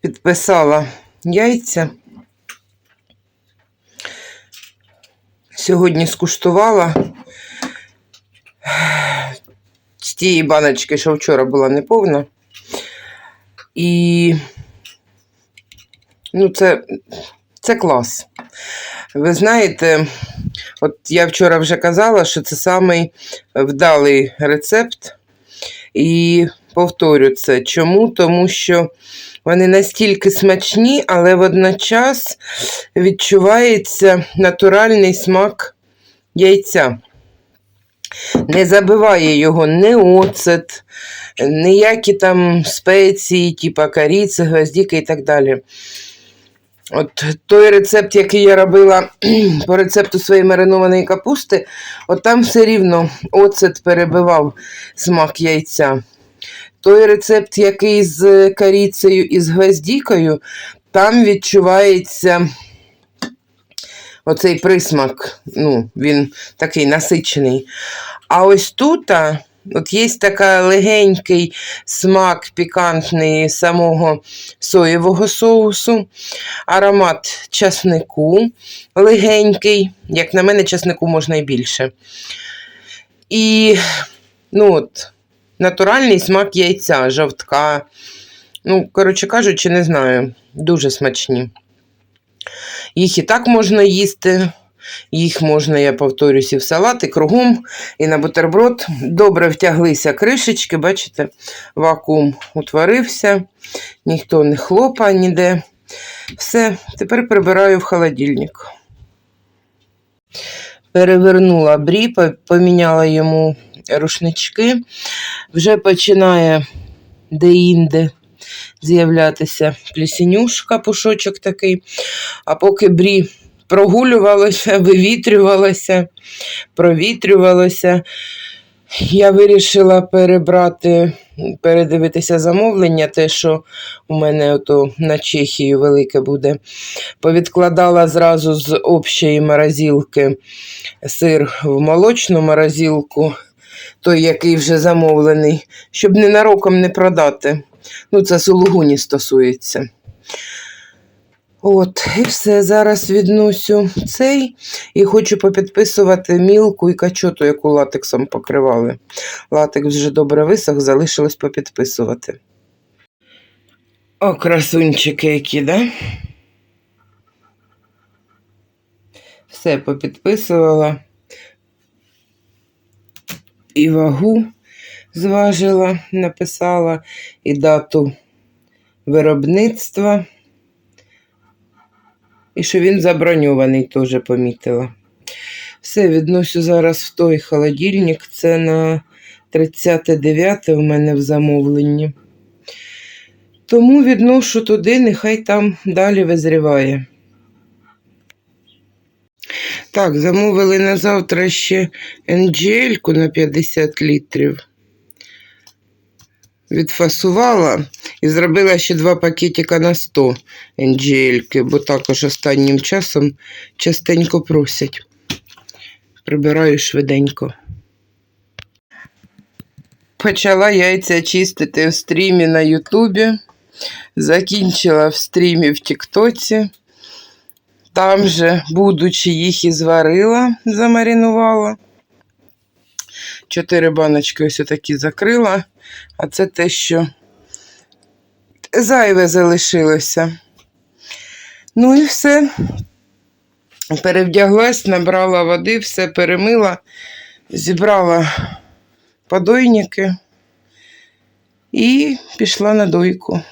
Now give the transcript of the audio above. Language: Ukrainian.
Підписала яйця. Сьогодні скуштувала з тієї баночки, що вчора була неповна. І ну, це, це клас. Ви знаєте, от я вчора вже казала, що це самий вдалий рецепт. І повторю це. Чому? Тому що вони настільки смачні, але водночас відчувається натуральний смак яйця. Не забиває його ні оцет, ніякі там спеції, типу коріці, гвоздіки і так далі. От той рецепт, який я робила по рецепту своєї маринованої капусти, от там все рівно оцет перебивав смак яйця. Той рецепт, який з коріцею і з гвоздікою, там відчувається оцей присмак, ну, він такий насичений. А ось тут от є така легенький смак пікантний самого соєвого соусу, аромат часнику легенький. Як на мене, часнику можна і більше. І ну от, натуральний смак яйця, жовтка. Ну, коротше кажучи, не знаю, дуже смачні. Їх і так можна їсти, їх можна, я повторюсь, і в салат, і кругом, і на бутерброд. Добре втяглися кришечки, бачите, вакуум утворився, ніхто не хлопає ніде. Все, тепер прибираю в холодильник. Перевернула брі, поміняла йому рушнички. Вже починає де-інде з'являтися плісенюшка, пушочок такий. А поки брі прогулювалося, вивітрювалося, провітрювалося, я вирішила перебрати, передивитися замовлення, те, що у мене ото на Чехію велике буде. Повідкладала зразу з общої морозилки сир в молочну морозилку, той, який вже замовлений, щоб ненароком не продати. Ну, це сулугуні стосується. От, і все. Зараз відносю цей і хочу попідписувати мілку і качоту, яку латексом покривали. Латекс вже добре висох, залишилось попідписувати. О, красунчики які, да? Все попідписувала. І вагу зважила, написала, і дату виробництва. І що він заброньований, теж помітила. Все, відносю зараз в той холодильник. Це на 39 у мене в замовленні. Тому відношу туди, нехай там далі визріває. Так, замовили на завтра ще NGL-ку на 50 літрів. Відфасувала і зробила ще два пакетика на 100 NGL-ки, бо також останнім часом частенько просять. Прибираю швиденько. Почала яйця чистити в стрімі на Ютубі. Закінчила в стрімі в Тіктоці. Там же, будучи, їх і зварила, замаринувала. Чотири баночки ось такі закрила, а це те, що зайве залишилося. Ну і все. Перевдяглась, набрала води, все перемила, зібрала подойники і пішла на дойку.